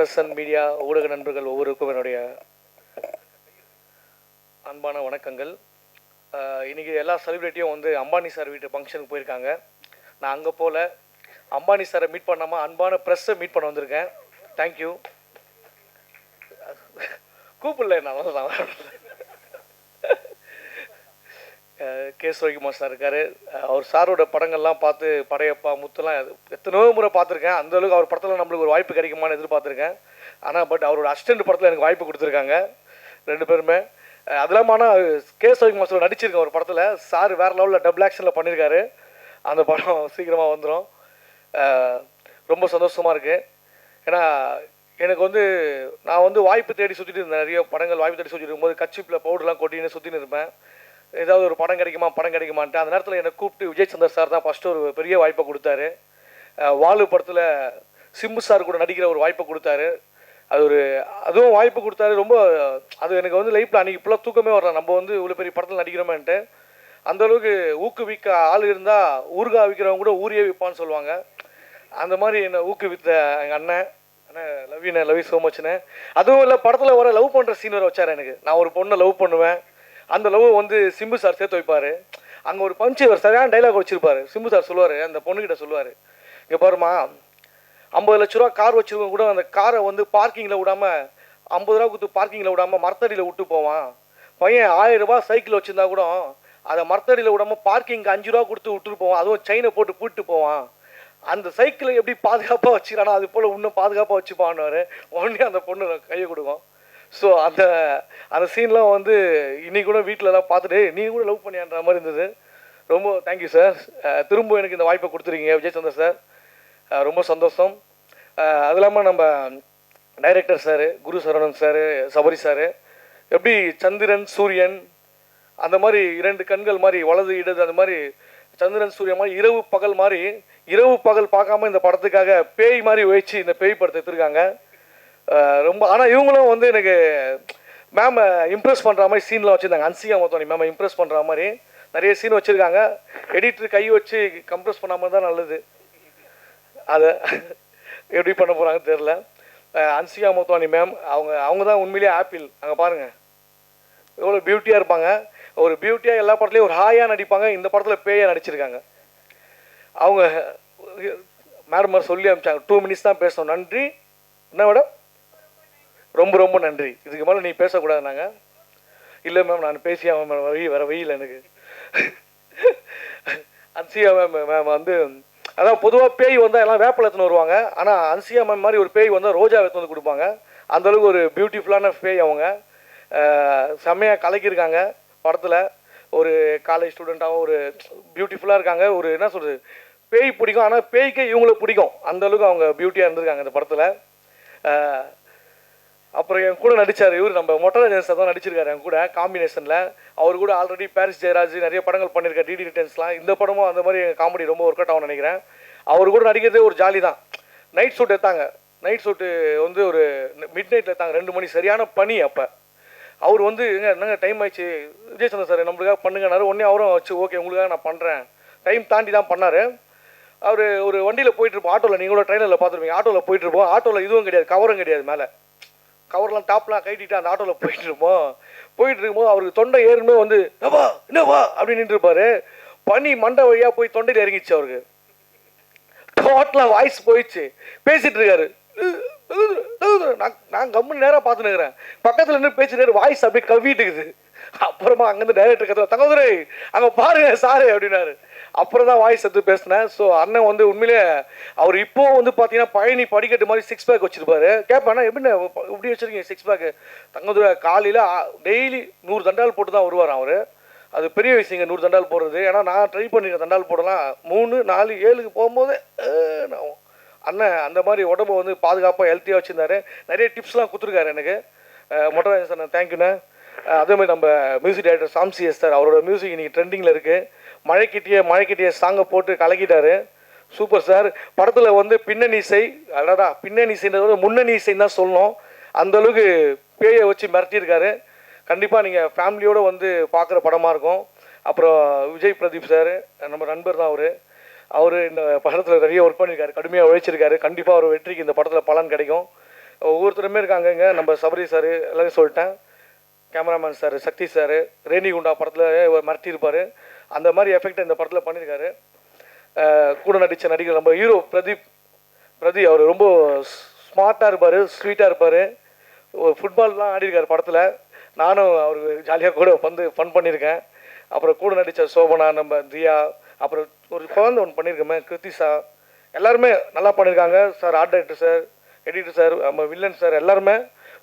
Press and media ஊடக நண்பர்கள் ஒவ்வொருக்கும் என்னுடைய அன்பான வணக்கங்கள். இன்றைக்கி எல்லா செலிப்ரிட்டியும் வந்து அம்பானி சார் வீட்டு ஃபங்க்ஷனுக்கு போயிருக்காங்க. நான் அங்கே போல் அம்பானி சாரை மீட் பண்ணாமல் அன்பான ப்ரெஸ்ஸை மீட் பண்ண வந்திருக்கேன். தேங்க்யூ கூப்பிடல நான் தான். கே சுரவிக்குமார் சார் இருக்கார். அவர் சாரோட படங்கள்லாம் பார்த்து படையப்பா முத்துலாம் எத்தனையோ முறை பார்த்துருக்கேன். அந்த அளவுக்கு அவர் படத்தில் நம்மளுக்கு ஒரு வாய்ப்பு கிடைக்குமான்னு எதிர்பார்த்துருக்கேன். ஆனால் பட் அவரோட அசிஸ்டன்ட் படத்தில் எனக்கு வாய்ப்பு கொடுத்துருக்காங்க ரெண்டு பேருமே. அது இல்லாமல் ஆனால் கே சுரவிக்குமார் சார் நடிச்சிருக்கேன் ஒரு படத்தில். சார் வேறு லெவலில் டபுள் ஆக்ஷனில் பண்ணியிருக்காரு அந்த படம் சீக்கிரமாக வந்துடும் ரொம்ப சந்தோஷமாக இருக்குது ஏன்னா எனக்கு வந்து நான் வந்து வாய்ப்பு தேடி சுற்றிட்டு இருந்தேன். நிறைய படங்கள் வாய்ப்பு தேடி சுற்றிட்டு இருக்கும்போது கச்சிப்பில் பவுடர்லாம் கொட்டின்னு சுற்றின்னு இருப்பேன். ஏதாவது ஒரு படம் கிடைக்குமா படம் கிடைக்குமான்ட்டு அந்த நேரத்தில் என்னை கூப்பிட்டு விஜய் சந்தர் சார் தான் ஃபஸ்ட்டு ஒரு பெரிய வாய்ப்பை கொடுத்தாரு. வாலு படத்தில் சிம்பு சார் கூட நடிக்கிற ஒரு வாய்ப்பை கொடுத்தாரு. அது ஒரு அதுவும் வாய்ப்பு கொடுத்தாரு. ரொம்ப அது எனக்கு வந்து லைஃப்பில் அன்றைக்கி இப்போலாம் தூக்கமே வரலாம் நம்ம வந்து இவ்வளோ பெரிய படத்தில் நடிக்கிறோமேன்ட்டு அந்தளவுக்கு ஊக்குவிக்க ஆள் இருந்தால் ஊருகா விற்கிறவங்க கூட ஊரியே விற்பான்னு சொல்லுவாங்க. அந்த மாதிரி என்னை ஊக்குவித்த எங்கள் அண்ணன் அண்ணன் love you love you so மச்ண்ணே அதுவும் இல்லை படத்தில் வர லவ் பண்ணுற சீன் வர வச்சார் எனக்கு. நான் ஒரு பொண்ணை லவ் பண்ணுவேன். அந்த லவ் வந்து சிம்பு சார் சேர்த்து வைப்பார். அங்கே ஒரு பஞ்சு ஒரு சரியான டைலாக் வச்சிருப்பாரு. சிம்பு சார் சொல்லுவார் அந்த பொண்ணுக்கிட்ட சொல்லுவார். இங்கே பாருமா ஐம்பது லட்ச ரூபா கார் வச்சிருக்கவங்க கூட அந்த காரை வந்து பார்க்கிங்கில் விடாமல் ஐம்பது ரூபா கொடுத்து பார்க்கிங்கில் விடாமல் மரத்தடியில் விட்டு போவான். பையன் ஆயிரம் ரூபா சைக்கிள் வச்சிருந்தா கூட அதை மரத்தடியில் விடாமல் பார்க்கிங்க்கு அஞ்சு ரூபா கொடுத்து விட்டுட்டு போவான். அதுவும் செயினை போட்டு பூட்டு போவான். அந்த சைக்கிளை எப்படி பாதுகாப்பாக வச்சுக்கிறானோ அது போல் இன்னும் பாதுகாப்பாக வச்சுப்பான்னு உடனே அந்த பொண்ணு கையை கொடுக்கும். ஸோ அந்த அந்த சீன்லாம் வந்து இன்னைக்கு கூட வீட்டிலலாம் பார்த்துட்டு நீ கூட லவ் பண்ணியான்ற மாதிரி இருந்தது. ரொம்ப தேங்க்யூ சார் திரும்ப எனக்கு இந்த வாய்ப்பை கொடுத்துருக்கீங்க விஜயசந்தர் சார் ரொம்ப சந்தோஷம். அது இல்லாமல் நம்ம director sir Guru Saravanan sir Sabari sir எப்படி சந்திரன் சூரியன் அந்த மாதிரி இரண்டு கண்கள் மாதிரி வலது இடது அந்த மாதிரி சந்திரன் சூரியன் மாதிரி இரவு பகல் மாதிரி இரவு பகல் பார்க்காம இந்த படத்துக்காக பேய் மாதிரி வச்சு இந்த பேய் படத்தை எடுத்திருக்காங்க. ரொம்ப ஆனால் இவங்களும் வந்து எனக்கு மேம் இம்ப்ரெஸ் பண்ணுற மாதிரி சீன்லாம் வச்சுருந்தாங்க. அன்சிகா மொத்தம் மேம் இம்ப்ரெஸ் பண்ணுற மாதிரி. நிறைய சீன் வச்சுருக்காங்க. எடிட்டர் கை வச்சு கம்ப்ரெஸ் பண்ணாமல் தான் நல்லது. அதை எப்படி பண்ண போகிறாங்கன்னு தெரில அன்சிகா மோத்வானி மேம் அவங்க அவங்க தான் உண்மையிலேயே ஆப்பிள் அங்கே பாருங்கள் எவ்வளோ பியூட்டியாக இருப்பாங்க. ஒரு பியூட்டியாக எல்லா படத்துலையும் ஒரு ஹாயாக நடிப்பாங்க. இந்த படத்தில் பேயாக நடிச்சிருக்காங்க. அவங்க மேடம் சொல்லி அனுப்பிச்சாங்க. டூ மினிட்ஸ் தான் பேசணும். நன்றி. என்ன மேடம் ரொம்ப ரொம்ப நன்றி. இதுக்கு மேலே நீ பேசக்கூடாது நாங்கள் இல்லை மேம் நான் பேசியா மேம் வழி வர வெயில் எனக்கு. அன்சியா மேம் மேம் வந்து அதான் பொதுவாக பேய் வந்தால் எல்லாம் வேப்பில எடுத்துன்னு வருவாங்க. ஆனால் அன்சியா மேம் மாதிரி ஒரு பேய் வந்தால் ரோஜா எடுத்து வந்து கொடுப்பாங்க. அந்தளவுக்கு ஒரு பியூட்டிஃபுல்லான பேய் அவங்க. செம்மையாக கலக்கியிருக்காங்க படத்தில். ஒரு காலேஜ் ஸ்டூடெண்ட்டாகவும் ஒரு பியூட்டிஃபுல்லாக இருக்காங்க. ஒரு என்ன சொல்கிறது பேய் பிடிக்கும். ஆனால் பேய்க்கே இவங்கள பிடிக்கும். அந்தளவுக்கு அவங்க பியூட்டியாக இருந்திருக்காங்க இந்த படத்தில். அப்புறம் என் கூட நடிச்சார் இவர் நம்ம மொட்டராஜன் சார் தான் நடிச்சிருக்காரு என் கூட காம்பினேஷனில் அவர் கூட ஆல்ரெடி பாரிஸ் ஜெயராஜ் நிறைய படங்கள் பண்ணியிருக்காரு டிடி ரிட்டர்ன்ஸ்லாம் இந்த படமும் அந்த மாதிரி காமெடி ரொம்ப ஒர்க் அவுட் ஆகும்னு நினைக்கிறேன். அவர் கூட நடிக்கிறதே ஒரு ஜாலி தான். நைட் ஷூட் எடுத்தாங்க. நைட் ஷூட்டு வந்து ஒரு மிட் நைட்டில் எடுத்தாங்க. ரெண்டு மணி சரியான பனி அப்போ. அவர் வந்து எங்க என்னங்க டைம் ஆயிடுச்சு? விஜயசந்தர் சார் நம்மளுக்காக பண்ணுங்கனாரு உடனே அவரும் வச்சு ஓகே உங்களுக்காக நான் பண்ணுறேன் டைம் தாண்டி தான் பண்ணார். அவர் ஒரு வண்டியில் போயிட்டுருப்போம் ஆட்டோவில் நீங்கள் கூட ட்ரெயினில் பார்த்துருப்பீங்க. ஆட்டோவில் போயிட்டு இருப்போம். ஆட்டோவில் இதுவும் கிடையாது கவரும் கிடையாது மேலே. கவர்லாம் டாப்லாம் கட்டிட்டு அந்த ஆட்டோவில் போயிட்டு இருப்போம் போயிட்டு இருக்கும்போது அவருக்கு தொண்டை ஏறுமே வந்து என்னவா என்னவா அப்படின்னு நின்றுருப்பாரு பனி மண்டை வழியாக போய் தொண்டையில் இறங்கிச்சு அவருக்கு. டோட்டலாக வாய்ஸ் போயிடுச்சு. பேசிட்டு இருக்காரு. நான் நான் கம்முன்னு நேராக பார்த்துன்னு இருக்கிறேன். பக்கத்தில் நின்று பேசிட்டு நேரம் வாய்ஸ் அப்படியே கவிட்டு இருக்குது. அப்புறமா அங்கேருந்து டைரக்டர் கத்துல தங்கதுரை அங்கே பாருங்க சாரு அப்படின்னாரு. அப்புறம் தான் வாய்ஸ் எடுத்து பேசினேன். ஸோ அண்ணன் வந்து உண்மையிலே அவர் இப்போ வந்து பார்த்தீங்கன்னா பழனி படிக்கட்டு மாதிரி சிக்ஸ் பேக் வச்சிருப்பாரு. கேட்பேன் எப்படின்னு இப்படி வச்சிருக்கீங்க சிக்ஸ் பேக்கு தங்கதுரை காலையில் டெய்லி நூறு தண்டால் போட்டு தான் வருவார் அவர். அது பெரிய விஷயங்க நூறு தண்டால் போடுறது. ஏன்னா நான் ட்ரை பண்ணியிருக்கேன் தண்டால் போடலாம். மூணு நாலு ஏழுக்கு போகும்போது அண்ணன் அந்த மாதிரி உடம்பு வந்து பாதுகாப்பாக ஹெல்த்தியாக வச்சுருந்தாரு. நிறைய டிப்ஸ்லாம் கொடுத்துருக்காரு எனக்கு. மொட்டராஜன் சார் தேங்க்யூண்ணே அதே மாதிரி நம்ம music director Sam C S sir அவரோட மியூசிக் இன்றைக்கி ட்ரெண்டிங்கில் இருக்குது மழைக்கிட்டியே மழைக்கிட்டியே சாங்கை போட்டு கலக்கிட்டாரு. சூப்பர் சார் படத்தில் வந்து பின்னணி இசை அடடா பின்னணி இசைன்றத விட முன்னணி இசைன்னு தான் சொல்லணும். அந்த அளவுக்கு பேயை வச்சு மிரட்டியிருக்காரு. கண்டிப்பாக நீங்கள் ஃபேமிலியோடு வந்து பார்க்குற படமாக இருக்கும். அப்புறம் விஜய் பிரதீப் சார் நம்ம நண்பர் தான் அவர். அவர் இந்த படத்தில் நிறைய ஒர்க் பண்ணியிருக்காரு. கடுமையாக உழைச்சிருக்காரு. கண்டிப்பாக அவர் வெற்றிக்கு இந்த படத்தில் பலன் கிடைக்கும். ஒவ்வொருத்தருமே இருக்காங்கங்க. நம்ம சபரி சார் எல்லாரையும் சொல்லிட்டேன். Cameraman sir Sakthi sir Renigunta படத்தில் மிரட்டியிருப்பார். அந்த மாதிரி எஃபெக்ட் இந்த படத்தில் பண்ணியிருக்காரு. கூட நடித்த நடிகர் நம்ம ஹீரோ பிரதீப் பிரதீப் அவர் ரொம்ப ஸ்மார்ட்டாக இருப்பார் ஸ்வீட்டாக இருப்பார். ஃபுட்பால்லாம் ஆடிருக்கார் படத்தில். நானும் அவர் ஜாலியாக கூட வந்து ஃபன் பண்ணியிருக்கேன். அப்புறம் கூட நடித்த சோபனா நம்ம தியா அப்புறம் ஒரு குழந்தை ஒன்று பண்ணியிருக்கோமே கிருத்திசா. எல்லாருமே நல்லா பண்ணியிருக்காங்க. Sir art director sir editor sir நம்ம வில்லன் சார் எல்லாருமே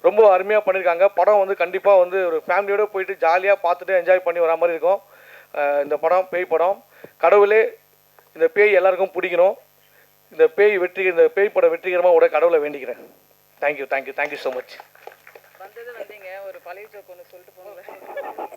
ரொம்ப அருமையாக பண்ணியிருக்காங்க படம் வந்து கண்டிப்பாக வந்து ஒரு ஃபேமிலியோடு போயிட்டு ஜாலியாக பார்த்துட்டு என்ஜாய் பண்ணி வரா மாதிரி இருக்கும். இந்த படம் பேய் படம். கடவுளே இந்த பேய் எல்லாருக்கும் பிடிக்கணும். இந்த பேய் வெற்றி இந்த பேய் படம் வெற்றிகரமாக உட கடவுளை வேண்டிக்கிறேன். Thank you thank you thank you so much வந்தது வந்தீங்க. ஒரு பழைய ஜோக் ஒன்று சொல்லிட்டு போங்களேன்.